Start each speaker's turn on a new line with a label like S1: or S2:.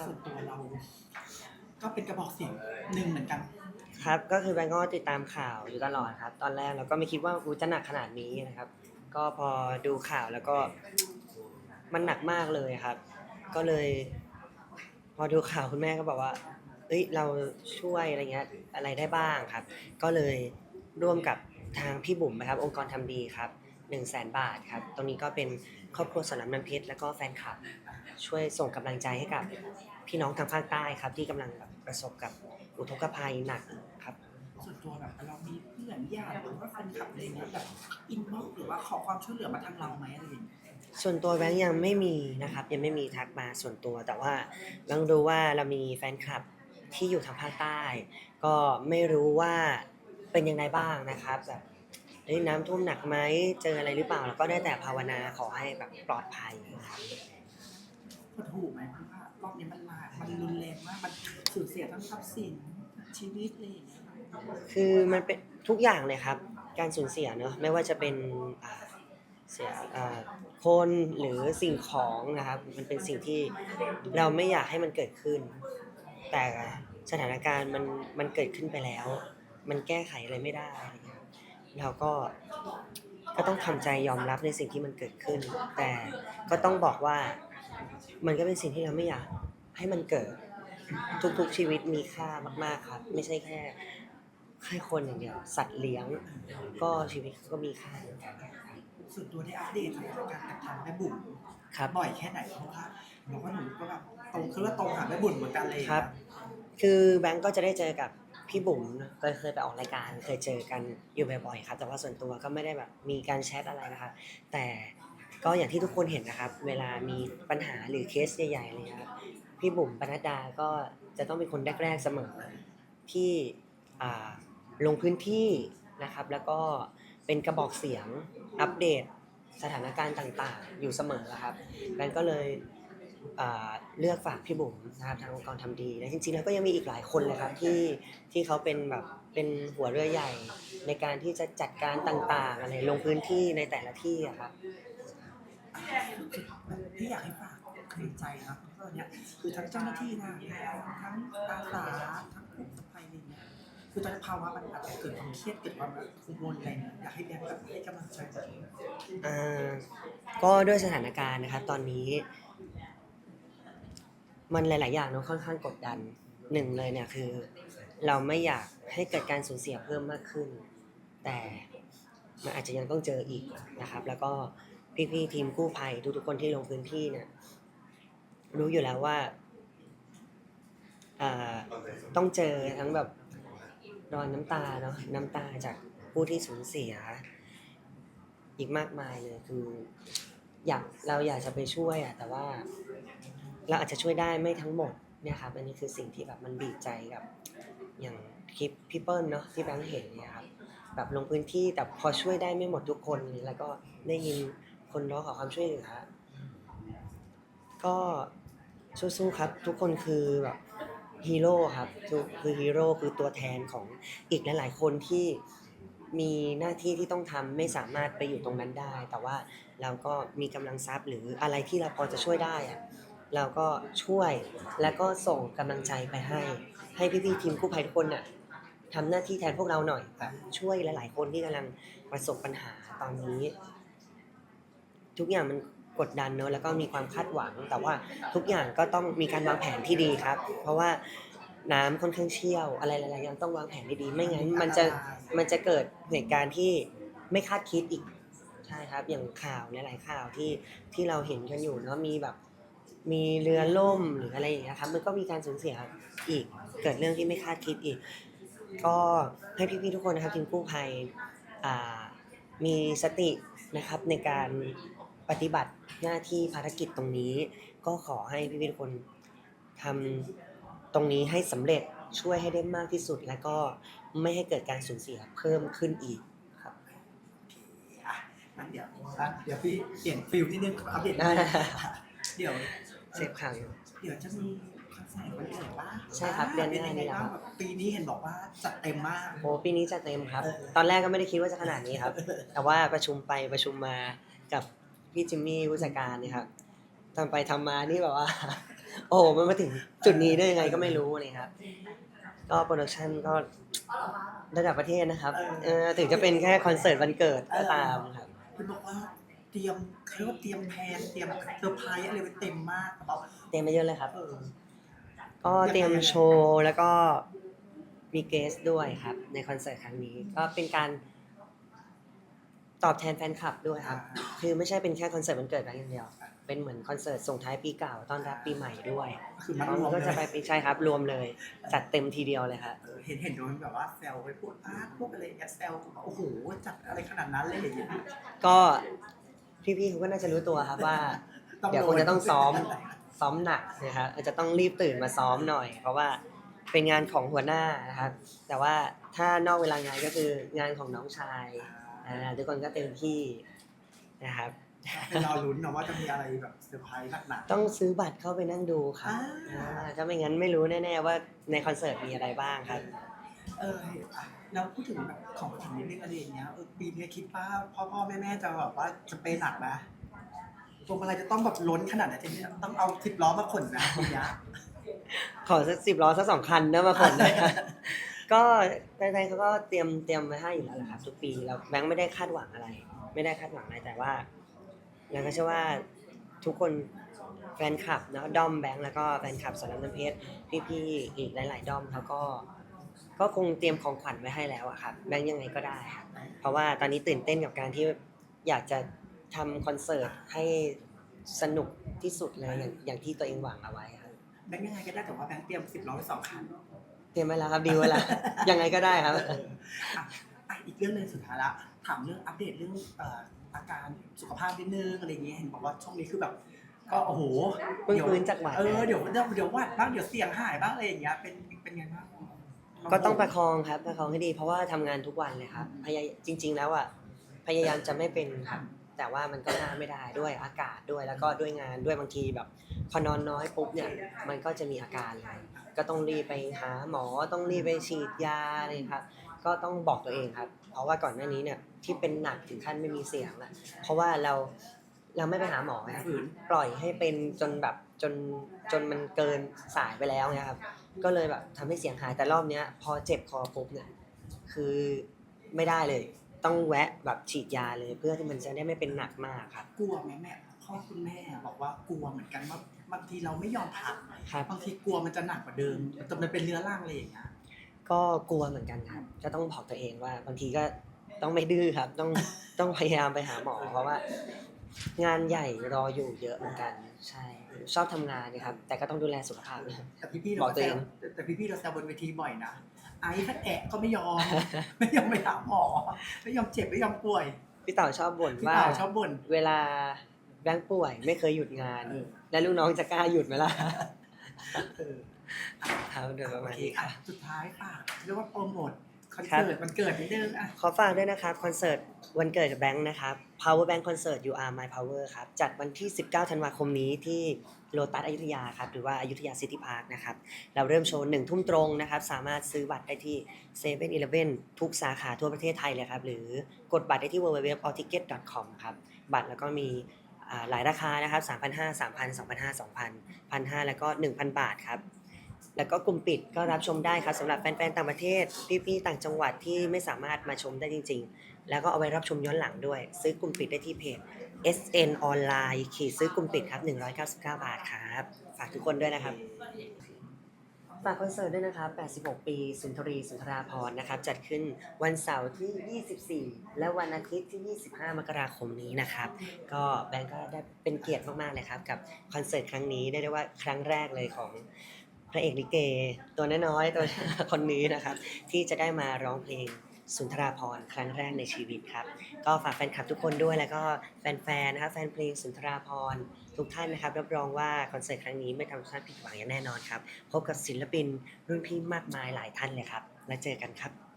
S1: ครับ
S2: ส่วนตัวเรา ก็เป็นกระบอกเสียงหนึ่งเหมือนกัน
S1: ครับก็คือแบงก์ก็ติดตามข่าวอยู่ตลอดครับ ตอนแรกเราก็ไม่คิดว่ากูจะหนักขนาดนี้นะครับ ก็พอดูข่าวแล้วก็มันหนักมากเลยครับ ก็เลย พอดูข่าวคุณแม่ก็บอกว่า เอ้ยเราช่วยอะไรเงี้ยอะไรได้บ้างครับ ก็เลยร่วมกับทางพี่บุ๋มนะครับ องค์กรทำดีครับ 1 0 0 0 0แสนบาทครับ ตรงนี้ก็เป็นครอบครัวสอนน้ำน้ำเพชรแล้วก็แฟนคลับ ช่วยส่งกำลังใจให้กับพี่น้องทางภาคใต้ครับ ที่กำลังแบบประสบกับอุทกภัยหนักครับ
S2: ส่วนตัวแบบเรามีเพื่อนญาติหรือว่าแฟนคลับอะไรเงี้ยแบบอินบ็อกซ์หรือว่าขอความช่วยเหลือมาทางเราไหมอะไรอย่างเงี้ย
S1: ส่วนตัวแบงค์ยังไม่มีนะครับ ยังไม่มีทักมาส่วนตัว แต่ว่าแบงค์รู้ว่าเรามีแฟนคลับที่อยู่ทางภาคใต้ ก็ไม่รู้ว่าเป็นยังไงบ้างนะครับแบบเฮ้ยน้ำท่วมหนักไหมเจออะไรหรือเปล่าแล้วก็ได้แต่ภาวนาขอให้แบบปลอดภัยครับ
S2: หดหูไหมเพราะว่ารอบนี้มันมามันรุนแรงมาก มันสูญเสียทั้งทรัพย์สินชีวิตอะไรอย่างเงี้ย
S1: คือมันเป็นทุกอย่างเลยครับ การสูญเสียเนอะไม่ว่าจะเป็นอ่าเสียอ่าคนหรือสิ่งของนะครับ มันเป็นสิ่งที่เราไม่อยากให้มันเกิดขึ้น แต่สถานการณ์มันมันเกิดขึ้นไปแล้ว มันแก้ไขอะไรไม่ได้อะไรเงี้ย เราก็ก็ต้องทำใจยอมรับในสิ่งที่มันเกิดขึ้น แต่ก็ต้องบอกว่ามันก็เป็นสิ่งที่เราไม่อยากให้มันเกิดทุกๆชีวิตมีค่ามาก ๆครับ ไม่ใช่แค่แค่คนอย่างเดียว สัตว์เลี้ยง ก็ชีวิตเขาก็มีค่าเหมือนกัน
S2: ส่วนตัวได้อัปเดตสถานการณ์กับทางแม่บุ๋ม
S1: ครับ
S2: บ่อยแค่ไหนเพราะว่าเราก็หนูก็แบบตรงคือว่าตรงหาแม่บุ๋มเหมือนกันเลย
S1: ครับ คือแบงก์ก็จะได้เจอกับ พี่บุ๋มก็เคยไปออกรายการ เคยเจอกันอยู่บ่อยๆครับ แต่ว่าส่วนตัวก็ไม่ได้แบบมีการแชทอะไรนะครับแต่ก็อย่างที่ทุกคนเห็นนะครับ เวลามีปัญหาหรือเคสใหญ่ๆอะไรเลยครับพี่บุ๋มปนัดดาก็จะต้องเป็นคนแรกๆเสมอที่ลงพื้นที่นะครับ แล้วก็เป็นกระบอกเสียงอัปเดตสถานการณ์ต่างๆ อยู่เสมอครับแบงก์ก็เลย เลือกฝากพี่บุ๋มนะครับทางองค์กรทำดีและจริงๆแล้วก็ยังมีอีกหลายคนเลยครับที่ที่เขาเป็นแบบเป็นหัวเรือใหญ่ ในการที่จะจัดการต่างๆอะไรลงพื้นที่ในแต่ละที่อะครับ
S2: ที่อยากให้ฝากกำลังใจครับเพราะตอนเนี้ยคือทั้งเจ้าหน้าที่นะทั้งอาสาทั้งผู้ประสบภัยอะไรเงี้ยคือตอนนี้ภาวะมันอาจจะเกิดความเครียดเกิดความแบบกังวลอะไรเงี้ยอยากให้แบงค์แบบให้กำลังใจแบบ
S1: อ่าก็ด้วยสถานการณ์นะครับตอนนี้ มันหลาย ๆ อย่างเนอะค่อนข้างกดดันหนึ่งเลยเนี่ยคือ เราไม่อยากให้เกิดการสูญเสียเพิ่มมากขึ้น แต่มันอาจจะยังต้องเจออีกนะครับ แล้วก็พี่ ๆ ทีมกู้ภัยทุก ๆ คนที่ลงพื้นที่เนี่ยรู้อยู่แล้วว่าอ่าต้องเจอทั้งแบบรอนน้ำตาเนาะน้ำตาจากผู้ที่สูญเสีย อีกมากมายเลยคือ อยากเราอยากจะไปช่วยอะแต่ว่า เราอาจจะช่วยได้ไม่ทั้งหมดเนี่ยครับอันนี้คือสิ่งที่แบบมันบีบใจกับอย่างคลิปพี่เปิ้ลเนาะที่แบงค์เห็นเนี่ยครับแบบลงพื้นที่แต่พอช่วยได้ไม่หมดทุกคนแล้วก็ได้ยินคนร้องขอความช่วยเหลือก็สู้ๆครับทุกคนคือแบบฮีโร่ครับคือฮีโร่คือตัวแทนของอีกหลายๆคนที่มีหน้าที่ที่ต้องทำไม่สามารถไปอยู่ตรงนั้นได้ แต่ว่าเราก็มีกำลังทรัพย์หรืออะไรที่เราพอจะช่วยได้อะ เราก็ช่วยแล้วก็ส่งกำลังใจไปให้ ให้พี่ๆทีมกู้ภัยทุกคนน่ะทำหน้าที่แทนพวกเราหน่อยแบบช่วยหลาย ๆ คนที่กำลังประสบปัญหาตอนนี้ ทุกอย่างมันกดดันเนอะแล้วก็มีความคาดหวัง แต่ว่าทุกอย่างก็ต้องมีการวางแผนที่ดีครับ เพราะว่าน้ำค่อนข้างเชี่ยว อะไรหลายๆอย่างต้องวางแผนดีๆไม่งั้นมันจะมันจะเกิดเหตุการณ์ที่ไม่คาดคิดอีกใช่ครับ อย่างข่าวหลายๆข่าวที่ที่เราเห็นกันอยู่เนาะมีแบบ มีเรือล่มหรืออะไรอย่างเงี้ยครับมันก็มีการสูญเสียอีกเกิดเรื่องที่ไม่คาดคิดอีก ก็ให้พี่ๆทุกคนนะครับทีมกู้ภัยอ่ามีสตินะครับในการปฏิบัติหน้าที่ภารกิจตรงนี้ ก็ขอให้พี่ๆทุกคนทำตรงนี้ให้สำเร็จช่วยให้ได้มากที่สุด แล้วก็ไม่ให้เกิดการสูญเสียเพิ่มขึ้นอีกครับ
S2: อะงั้นเดี๋ยวเดี๋ยวพี่เปลี่ยนฟิลนิดนึงอัปเดต
S1: ได้
S2: เดี๋ยว
S1: เซฟข่าวอยู่
S2: เดี๋ยวจะมีคอนเสิร์ตวันเกิดป่ะ
S1: ใช่ครับเดือนหน้า
S2: ป็ยังไง
S1: นี่แหละครั
S2: บ้าง
S1: บ
S2: แบบปีนี้เห็นบอกว่าจัดเต็มมาก
S1: โอ้ปีนี้จะเต็มครับ
S2: เออ
S1: ตอนแรกก็ไม่ได้คิดว่าจะขนาดนี้ครับ แต่ว่าประชุมไปประชุมมากับพี่จิมมี่ผู้จัดการเนี่ยครับทำไปทำมานี่แบบว่า โอ้โหมันมาถึงจุดนี้ได้ยังไงก็ไม่รู้เลยครับ ก็โปรดักชันก็ระดับประเทศนะครับเออถึงจะเป็นแค่คอนเสิร์ตวันเกิดก็ตามครับ
S2: คุณบอกว่า เตรียมเขาเรียกว่าเตรียมแพลนเตรียมเซอร์ไพรส์อะไรไว้เต็มมากกระเป๋า
S1: เตรียมไปเยอะเลยครับ
S2: เออ
S1: ก็เตรียมโชว์แล้วก็มีเกสด้วยครับ ในคอนเสิร์ตครั้งนี้ ก็เป็นการตอบแทนแฟนคลับด้วยครับคือไม่ใช่เป็นแค่คอนเสิร์ตวันเกิดกันอย่างเดียว เป็นเหมือนคอนเสิร์ตส่งท้ายปีเก่าต้อนรับปีใหม่ด้วย
S2: คือมัน
S1: เพราะ
S2: รว
S1: มั
S2: ม
S1: นก็
S2: เล
S1: จะ
S2: ย
S1: ไปปีใช่ครับรวมเลย จัดเต็มทีเดียวเลยครับ
S2: เออเห็นเห็นโดนแบบว่าแซวไปพูดอาร์ตพวกอะไรอย่างเงี้ยแซวโอ้โหจัดอะไรขนาดนั้นเลยอย่างเงี้ย
S1: ก็ พี่ๆเขาก็น่าจะรู้ตัวครับว่า เดี๋ยวคงจะต้องซ้อมซ้อมหนักนะครับอาจจะต้องรีบตื่นมาซ้อมหน่อย เพราะว่าเป็นงานของหัวหน้านะครับแต่ว่าถ้านอกเวลางานก็คืองานของน้องชายอ่าทุกคนก็เต็มที่นะครับ
S2: ไปรอลุ้นเนาะว่าจะมีอะไรแบบเซอร์ไพรส์หนักๆ
S1: ต้องซื้อบัตรเข้าไปนั่งดูครับ
S2: อ่า
S1: อ่าถ้าไม่งั้นไม่รู้แน่ๆว่าในคอนเสิร์ตมีอะไรบ้างครับ
S2: เอออะแล้วพูดถึงแบบของขวัญนิดนึงอะไรอย่างเงี้ยเออปีนี้คิดว่าพ่อพ่อแม่แม่จะแบบว่าจะไปหนักนะพวงมาลัยจะต้องแบบล้นขนาดไหนทีนี้ต้องเอาสิบล้อมาขนนะทีเนี้ย
S1: ขอสักสิบล้อสักสองคันนะมาขนนะก็แฟนๆเขาก็เตรียมเตรียมไว้ให้อยู่แล้วแหละครับทุกปีเราแบงค์ไม่ได้คาดหวังอะไร ไม่ได้คาดหวังอะไรแต่ว่าเราก็เชื่อว่าทุกคนแฟนคลับเนาะด้อมแบงค์แล้วก็แฟนคลับสอนรามน้ำเพชรพี่ๆอีกหลาย ๆด้อมเขาก็ ก็คงเตรียมของขวัญไว้ให้แล้วอะครับแบงค์ยังไงก็ได้ครับเพราะว่าตอนนี้ตื่นเต้นกับการที่อยากจะทำคอนเสิร์ตให้สนุกที่สุดเลยอย่างอย่างที่ตัวเองหวังเอาไว้ครับ
S2: แบงค์ยังไงก็ได้แต่ว่าแบงค์เตรียมสิบล้อไว้สองคัน
S1: เตรียมไว้แล้วครับดีไว้แล้วยังไงก็ได้ครับ
S2: เอออะอะอีกเรื่องหนึงสุดท้ายละถามเรื่องอัปเดตเรื่องเอ่ออาการสุขภาพนิดนึงอะไรอย่างเงี้ยเห็นบอกว่าช่วงนี้คือแบบก็โอ้โห
S1: เพิ่ง
S2: ดี๋ยว
S1: ฟื้นจากหวัด
S2: เออเดี๋ยวเดี๋ยวเดี๋ยวหวัดบ้างเดี๋ยวเสียงหายบ้างอะไรอย่างเงี้ยเป็นเป็นไงบ้าง
S1: ก็ต้องประคองครับประคองให้ดีเพราะว่าทำงานทุกวันเลยครับพยายจริง ๆ แล้วอะพยายามจะไม่เป็นครับแต่ว่ามันก็ห้ามไม่ได้ด้วยอากาศด้วยแล้วก็ด้วยงานด้วยบางทีแบบพอนอนน้อยปุ๊บเนี่ยมันก็จะมีอาการเลยก็ต้องรีบไปหาหมอต้องรีบไปฉีดยาอะไรครับก็ต้องบอกตัวเองครับ เพราะว่าก่อนหน้านี้เนี่ยที่เป็นหนักถึงขั้นไม่มีเสียงอะเพราะว่าเราเราไม่ไปหาหมอครับ
S2: ฝืน
S1: ปล่อยให้เป็นจนแบบ จนจนมันเกินสายไปแล้วเนี่ยครับ ก็เลยแบบทำให้เสียงหายแต่รอบเนี้ย พอเจ็บคอปุ๊บเนี่ยคือไม่ได้เลย ต้องแวะแบบฉีดยาเลยเพื่อที่มันจะได้ไม่เป็นหนักมากครับ
S2: กลัวไหมแม่พ่อคุณแม่บอกว่ากลัวเหมือนกันว่าบางทีเราไม่ยอมพัก
S1: ครับ
S2: บางทีกลัวมันจะหนักกว่าเดิมแต่มันเป็นเรื้อรังอะไรอย่างเงี้ย
S1: ก็กลัวเหมือนกันครับก็ต้องบอกตัวเองว่าบางทีก็ต้องไม่ดื้อครับ ต้องต้องพยายามไปหาหมอเพราะว่า งานใหญ่รออยู่เยอะเหมือนกัน ใช่ ชอบทำงานนะครับ แต่ก็ต้องดูแลสุขภาพนะครับ
S2: แต่พี่ๆ
S1: บ
S2: เรา
S1: อกตัว
S2: แซ
S1: เอ
S2: ว
S1: ง
S2: แต่พี่ๆเราแซวบนเวทีบ่อยนะไอ้ถ้าแอะก็ไม่ยอม ไม่ยอมไปหาหมอไม่ยอมเจ็บไม่ยอมป่วย
S1: พี่เต่าชอบบ่น
S2: พี่
S1: ว่า
S2: เต่าชอบบ่น
S1: เวลาแบงค์ป่วยไม่เคยหยุดงาน
S2: เออ
S1: แล้วลูกน้องจะกล้าหยุดไหมล่ะ
S2: เออ
S1: ครับเดี๋ยวประ
S2: โอ
S1: มาณ
S2: เค
S1: นี้
S2: อะ
S1: ค่ะ
S2: สุดท้ายค่ะเรียกว่าโปรโมท คอน
S1: ครับ
S2: เสิร์ตมันเกิดนิดนึงอะ
S1: ขอฝากด้วยนะครับคอนเสิร์ตวันเกิดกับแบงค์นะครับ Power Bank Concert You Are My Power ครับจัดวันที่ 19 ธันวาคมนี้ที่โลตัสอยุธยาครับหรือว่าอยุธยาซิตี้พาร์คนะครับเราเริ่มโชว์หนึ่งทุ่มตรงนะครับสามารถซื้อบัตรได้ที่7 e เ e ่ e อทุกสาขาทั่วประเทศไทยเลยครับหรือกดบัตรได้ที่ www.allticket.com ครับบัตรแล้วก็มีอ่าหลายราคานะครับ3,500 3,000 2,500 2,000 1,500 แล้วก็ 1,000 บาทครับ แล้วก็กลุ่มปิดก็รับชมได้ครับสำหรับแฟนๆต่างประเทศ พี่ๆต่างจังหวัดที่ไม่สามารถมาชมได้จริง ๆ แล้วก็เอาไว้รับชมย้อนหลังด้วย ซื้อกลุ่มปิดได้ที่เพจ SN ออนไลน์ขีดซื้อกลุ่มปิดครับ 199 บาทครับ ฝากทุกคนด้วยนะครับ ฝากคอนเสิร์ตด้วยนะครับ 86 ปี สุนทรี สุนทราพรณ์นะครับ จัดขึ้นวันเสาร์ที่ 24 และวันอาทิตย์ที่ 25 มกราคมนี้นะครับ ก็แบงก์ก็ได้เป็นเกียรติมากๆเลยครับ กับคอนเสิร์ตครั้งนี้ได้ได้ว่าครั้งแรกเลยของ พระเอกลิเก ตัวน้อยๆตัวคนนี้นะครับ ที่จะได้มาร้องเพลงสุนทราพรณ์ครั้งแรกในชีวิตครับ ก็ฝากแฟนคลับทุกคนด้วยแล้วก็แฟนๆนะครับแฟนเพลงสุนทราพรณ์ทุกท่านนะครับรับรองว่าคอนเสิร์ตครั้งนี้ไม่ทำให้ท่านผิดหวังอย่างแน่นอนครับ พบกับศิลปินรุ่นพี่มากมายหลายท่านเลยครับ แล้วเจอกันครับ